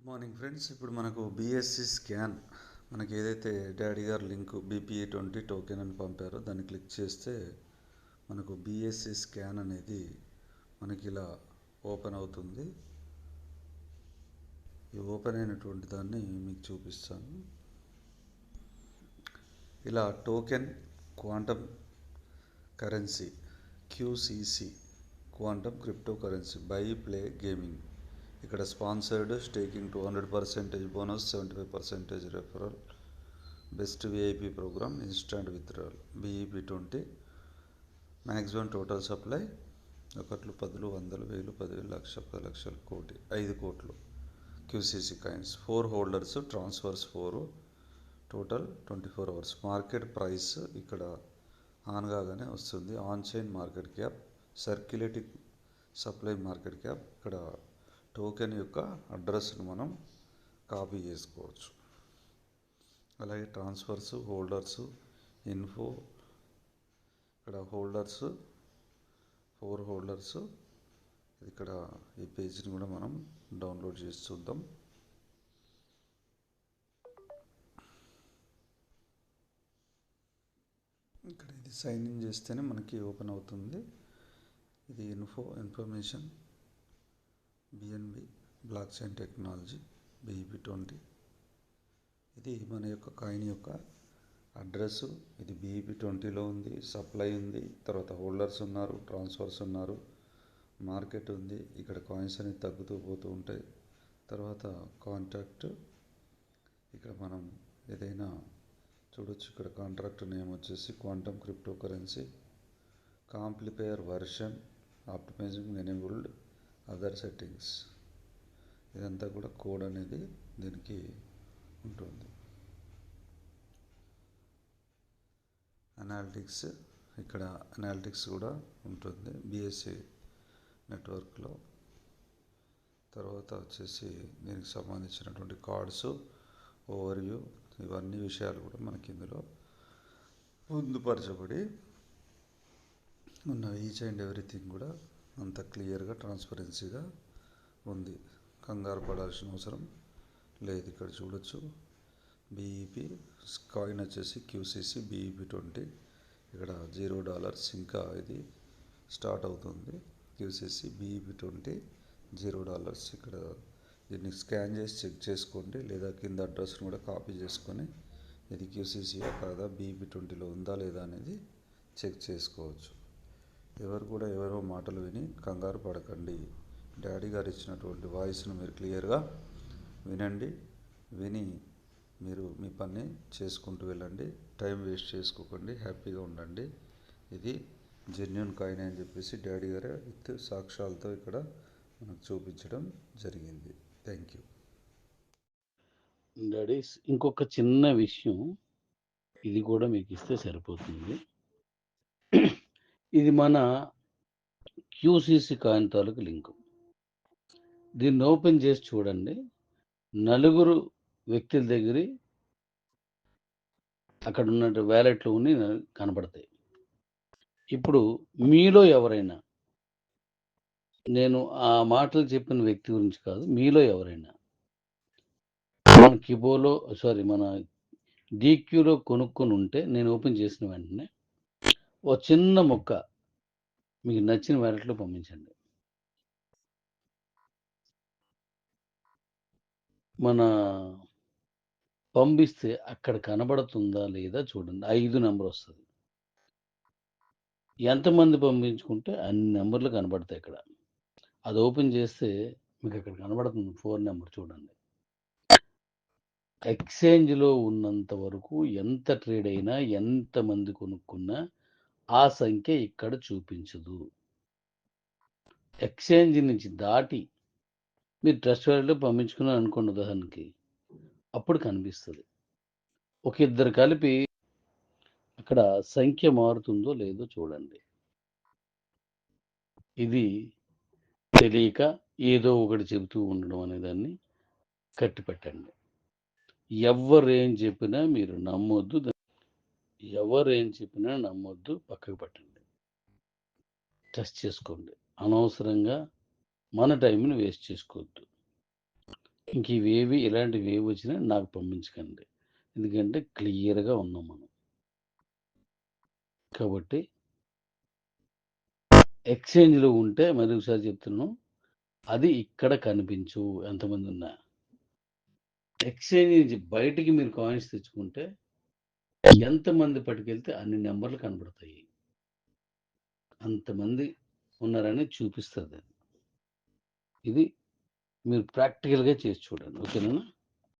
Good morning friends ఇప్పుడు మనకు BSc scan మనకి ఏదైతే డాడీ గారు లింక్ బీపీఏ ట్వంటీ టోకెన్ అని పంపారో దాన్ని క్లిక్ చేస్తే మనకు బిఎస్సి స్కాన్ అనేది మనకి ఇలా ఓపెన్ అవుతుంది. ఈ ఓపెన్ అయినటువంటి దాన్ని మీకు చూపిస్తాను. ఇలా token quantum currency QCC quantum crypto currency by play gaming. ఇక్కడ sponsored staking two hundred percentage bonus seventy five percentage referral. Best VIP program instant withdrawal BEP twenty. Maximum total supply ఒకట్లు పదులు వందలు వేలు పదివేలు లక్ష పది లక్షలు కోటి ఐదు కోట్లు. QCC coins four holders transfers four total twenty four hours market price ఇక్కడ ఆన్ కాగానే వస్తుంది. On chain market cap circulating supply market cap ఇక్కడ టోకెన్ యొక్క అడ్రస్ను మనం కాపీ చేసుకోవచ్చు. అలాగే ట్రాన్స్ఫర్స్ హోల్డర్స్ ఇన్ఫో ఇక్కడ హోల్డర్స్ ఫోర్ హోల్డర్స్ ఇక్కడ ఈ పేజీని కూడా మనం డౌన్లోడ్ చేసి చూద్దాం. ఇక్కడ ఇది సైన్ ఇన్ చేస్తేనే మనకి ఓపెన్ అవుతుంది. ఇది info information. BNB blockchain technology BEP twenty ఇది మన యొక్క కాయిన్ యొక్క అడ్రస్ ఇది బీఈపీ ట్వంటీలో ఉంది సప్లై ఉంది తర్వాత హోల్డర్స్ ఉన్నారు ట్రాన్స్ఫర్స్ ఉన్నారు మార్కెట్ ఉంది. ఇక్కడ కాయిన్స్ అనేవి తగ్గుతూ పోతూ ఉంటాయి. తర్వాత కాంట్రాక్ట్ ఇక్కడ మనం ఏదైనా చూడొచ్చు ఇక్కడ కాంట్రాక్ట్ నేమ్ వచ్చేసి quantum cryptocurrency compiler version optimizing enabled other settings ఇదంతా కూడా కోడ్ అనేది దీనికి ఉంటుంది. అనాలిటిక్స్ ఇక్కడ అనాలిటిక్స్ కూడా ఉంటుంది బిఎస్సి నెట్వర్క్లో తర్వాత వచ్చేసి దీనికి సంబంధించినటువంటి కార్డ్స్ ఓవర్వ్యూ ఇవన్నీ విషయాలు కూడా మనకి ఇందులో పొందుపరచబడి ఉన్న ఈచ్ అండ్ ఎవ్రీథింగ్ కూడా అంత క్లియర్గా ట్రాన్స్పరెన్సీగా ఉంది. కంగారు పడాల్సిన అవసరం లేదు ఇక్కడ చూడొచ్చు. బీఈపీ కాయిన్ వచ్చేసి క్యూసీసీ బీఈపీ ట్వంటీ. ఇక్కడ జీరో డాలర్స్ ఇంకా ఇది స్టార్ట్ అవుతుంది. QCC BEP twenty zero dollars ఇక్కడ దీన్ని స్కాన్ చేసి చెక్ చేసుకోండి. లేదా కింద అడ్రస్ని కూడా కాపీ చేసుకొని ఇది క్యూసీసీయా కాదా బీఈపీ ట్వంటీలో ఉందా లేదా అనేది చెక్ చేసుకోవచ్చు. ఎవరు కూడా ఎవరో మాటలు విని కంగారు పడకండి. డాడీ గారు ఇచ్చినటువంటి వాయిస్ను మీరు క్లియర్గా వినండి. విని మీరు మీ పని చేసుకుంటూ వెళ్ళండి. టైం వేస్ట్ చేసుకోకండి. హ్యాపీగా ఉండండి. ఇది జెన్యున్ కాయిన్ అని చెప్పేసి డాడీ గారే విత్ సాక్ష్యాలతో ఇక్కడ మనకు చూపించడం జరిగింది. Thank you. డాడీస్ ఇంకొక చిన్న విషయం ఇది కూడా మీకు ఇస్తే సరిపోతుంది. ఇది మన క్యూసీసీ కాగితాలకు లింక్. దీన్ని ఓపెన్ చేసి చూడండి. నలుగురు వ్యక్తుల దగ్గర అక్కడ ఉన్న వ్యాలెట్లు ఉన్ని కనబడతాయి. ఇప్పుడు మీలో ఎవరైనా నేను ఆ మాటలు చెప్పిన వ్యక్తి గురించి కాదు మీలో ఎవరైనా మన కిబోలో సారీ మన డీక్యూలో కొనుక్కొని ఉంటే నేను ఓపెన్ చేసిన వెంటనే ఓ చిన్న ముక్క మీకు నచ్చిన వ్యాలెట్లో పంపించండి. మన పంపిస్తే అక్కడ కనబడుతుందా లేదా చూడండి. ఐదు నెంబర్ వస్తుంది. ఎంతమంది పంపించుకుంటే అన్ని నెంబర్లు కనబడతాయి ఇక్కడ అది ఓపెన్ చేస్తే మీకు అక్కడ కనబడుతుంది ఫోన్ నెంబర్ చూడండి. ఎక్స్చేంజ్లో ఉన్నంత వరకు ఎంత ట్రేడ్ అయినా ఎంతమంది కొనుక్కున్నా ఆ సంఖ్య ఇక్కడ చూపించదు. ఎక్స్చేంజ్ నుంచి దాటి మీరు ట్రస్ట్ వాలెట్లో పంపించుకున్నారు అనుకోండి ఉదాహరణకి అప్పుడు కనిపిస్తుంది. ఒక ఇద్దరు కలిపి అక్కడ సంఖ్య మారుతుందో లేదో చూడండి. ఇది తెలియక ఏదో ఒకటి చెబుతూ ఉండడం అనే దాన్ని కట్టిపెట్టండి. ఎవరు ఏం చెప్పినా మీరు నమ్మొద్దు ఎవరు ఏం చెప్పినా నమ్మొద్దు పక్కకు పెట్టండి. టెస్ట్ చేసుకోండి. అనవసరంగా మన టైంని వేస్ట్ చేసుకోవద్దు. ఇంక ఇవేవి ఇలాంటివి ఏవి వచ్చినా నాకు పంపించకండి. ఎందుకంటే క్లియర్గా ఉన్నాం మనం. కాబట్టి ఎక్స్చేంజ్లో ఉంటే మరి ఒకసారి చెప్తున్నాం అది ఇక్కడ కనిపించు ఎంతమంది ఉన్నా. ఎక్స్చేంజ్ నుంచి బయటికి మీరు కాయిన్స్ తెచ్చుకుంటే ఎంతమంది పట్టుకెళ్తే అన్ని నెంబర్లు కనబడతాయి. అంతమంది ఉన్నారని చూపిస్తుంది ఇది మీరు ప్రాక్టికల్గా చేసి చూడండి. ఓకేనా?